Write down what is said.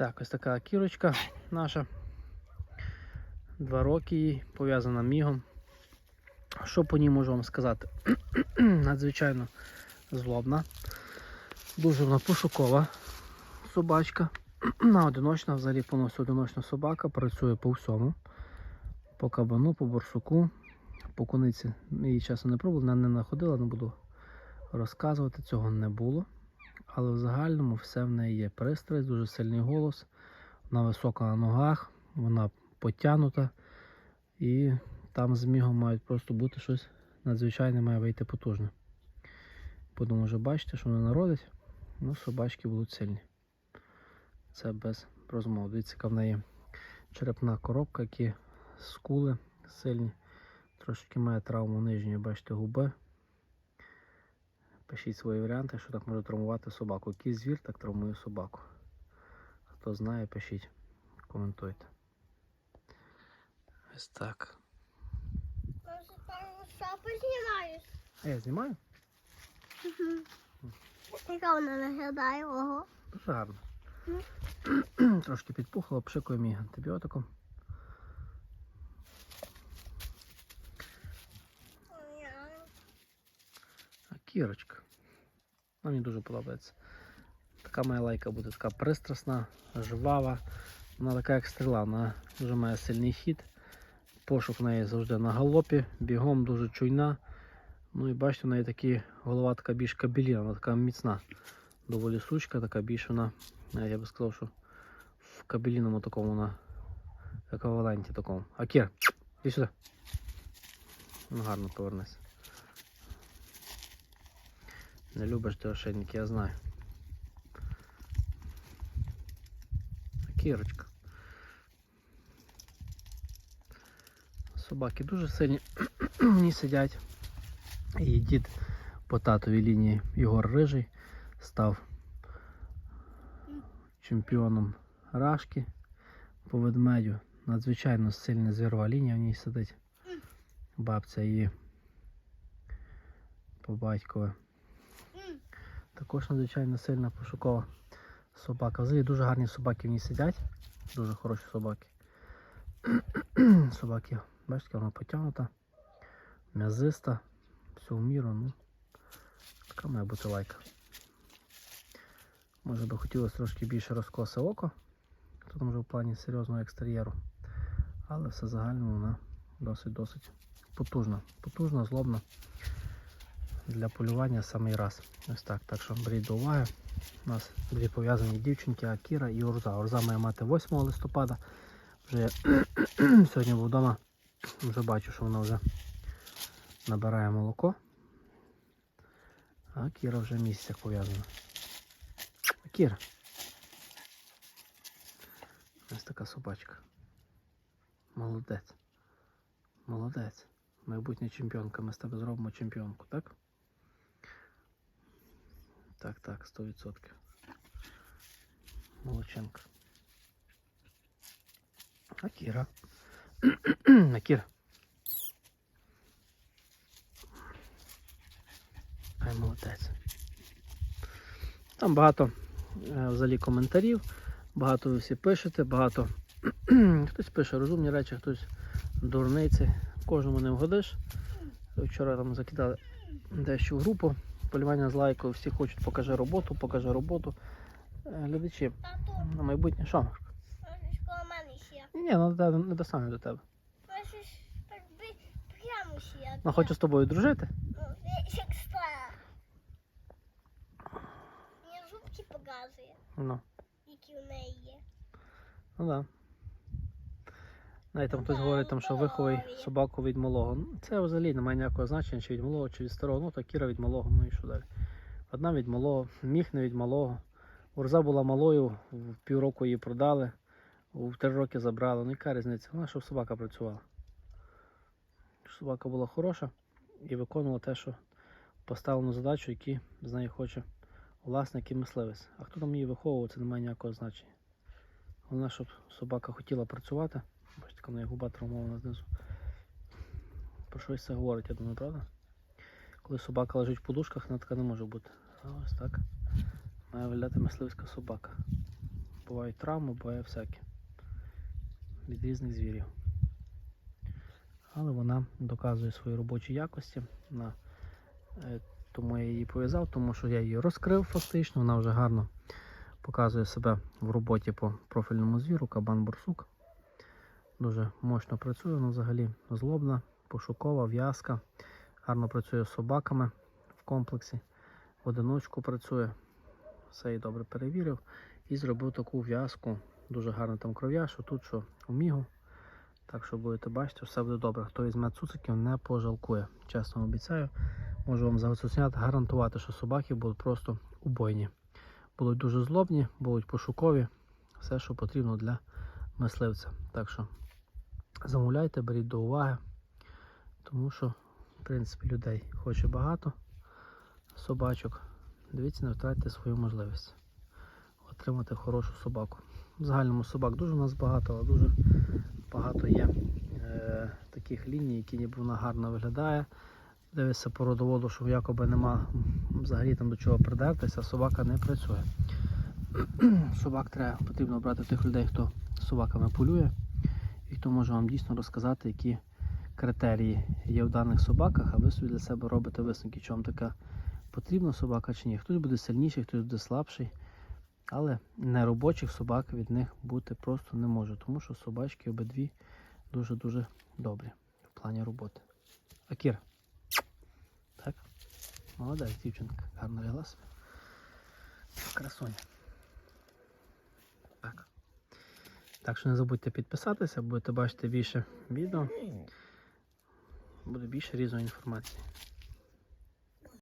Так, ось така кірочка наша. Два роки їй, пов'язана мігом. Що по ній можу вам сказати? Надзвичайно злобна. Дуже вона пошукова собачка. Вона одиночна, взагалі повністю одиночна собака, працює по всьому. По кабану, по борсуку, по куниці. Її часу не пробував, вона не находила, не буду розказувати, цього не було. Але в загальному все в неї є пристрасть, дуже сильний голос, вона висока на ногах, вона потягнута. І там з мігом мають просто бути щось надзвичайне, має вийти потужне. Подумаю, вже бачите, що вона народить, ну собачки будуть сильні. Це без розмов. Дивіться, яка в неї черепна коробка, які скули сильні. Трошки має травму нижньої, бачите, губи. Пишіть свої варіанти, що так може травмувати собаку. Який звір так травмує собаку. Хто знає, пишіть, коментуйте. Ось так. Там знімаєш? А я знімаю? Яка вона виглядає, ого. Дуже гарно. Трошки підпухло, обшикуємо її антибіотиком. А кірочка. Вона мені дуже подобається. Така моя лайка буде така пристрасна, жвава. Вона така як стріла, вона дуже має сильний хід. Пошук в неї завжди на галопі, бігом дуже чуйна. Ну і бачите, в неї такі голова така більш кабеліна, вона така міцна. Доволі сучка, така більш вона, е, я би сказав, що в кабеліному такому вона еквіваленті такому. Акір, іди сюди. Ну гарно повернись. Не любиш ти ошейники, я знаю. Кірочка. Собаки дуже сильні сидять. І дід по татовій лінії Ігор Рижий став чемпіоном Рашки по ведмедю. Надзвичайно сильна звірова лінія в ній сидить. Бабця її по батькові. Також надзвичайно сильна пошукова собака. Взагалі дуже гарні собаки в ній сидять. Дуже хороші собаки. собаки, бачите, вона потягнута, м'язиста, все в міру, ну. Така має бути лайка. Може би хотілося трошки більше розкоси око. Тут вже в плані серйозного екстер'єру. Але все загально вона досить-досить потужна. Потужна, злобна. Для полювання самий раз. Ось так. Так що беріть до уваги. У нас дві пов'язані дівчинки, Акіра і Урза. Урза має мати 8 листопада. Вже сьогодні був вдома, вже бачу, що вона вже набирає молоко. А Кіра вже місяць пов'язана. Кіра. Ось така собачка. Молодець. Молодець. Майбутня чемпіонка. Ми з тебе зробимо чемпіонку, так? Так, так, 100%. Молодченка. Акіра. Акіра. Ай, молодець. Там багато е, взагалі коментарів, багато ви всі пишете, багато хтось пише розумні речі, хтось дурниці. Кожному не вгодиш. Вчора там закидали дещо в групу. Полювання з лайкою, всі хочуть покажи роботу, покажи роботу. Е, Глядачі, на майбутнє що? Ні, ні, ну, до- не достану до тебе. Ну, хочу з тобою дружити. Ну. Мені зубки показує, Ну, які у неї є. ну да. Навіть там хтось говорить, що виховай собаку від малого. Ну, це взагалі не має ніякого значення, чи від малого, чи від старого. Ну, то Кіра від малого, ну і що далі. Одна від малого, міг не від малого. Урза була малою, в півроку її продали, в три роки забрали. Ну яка різниця? Вона, щоб собака працювала. Собака була хороша і виконувала те, що поставлену задачу, які з неї хоче власник і мисливець. А хто там її виховував, це не має ніякого значення. Головне, щоб собака хотіла працювати. Бачите, в губа травмована знизу. Про щось це говорить, я думаю, правда? Коли собака лежить в подушках, вона така не може бути. А ось так. Має виглядати мисливська собака. бувають травми, буває всяке. Від різних звірів. Але вона доказує свої робочі якості. На, е, тому я її пов'язав, тому що я її розкрив фактично, вона вже гарно показує себе в роботі по профільному звіру, кабан борсук. Дуже мощно працює, вона взагалі злобна, пошукова, в'язка. Гарно працює з собаками в комплексі. В одиночку працює. Все і добре перевірив. І зробив таку в'язку. Дуже гарно там кров'я, що тут, що у мігу. Так що будете бачити, все буде добре. Хто візьме цуциків, не пожалкує. Чесно обіцяю. Можу вам загоцуцняти, гарантувати, що собаки будуть просто убойні. Будуть дуже злобні, будуть пошукові. Все, що потрібно для мисливця. Так що замовляйте, беріть до уваги. Тому що, в принципі, людей хоче багато собачок. Дивіться, не втратьте свою можливість отримати хорошу собаку. В загальному собак дуже у нас багато, але дуже багато є е, таких ліній, які ніби вона гарно виглядає. Дивишся по родоводу, що якоби нема взагалі там до чого придертися, собака не працює. Собак треба потрібно брати тих людей, хто собаками полює, і хто може вам дійсно розказати, які критерії є в даних собаках, а ви собі для себе робите висновки, чи вам така потрібна собака чи ні. Хтось буде сильніший, хтось буде слабший. Але неробочих собак від них бути просто не може, тому що собачки обидві дуже-дуже добрі в плані роботи. Акір. Так? Молодець дівчинка, гарно лягла собі. Красуня. Так. Так що не забудьте підписатися, будете бачити більше відео. Буде більше різної інформації.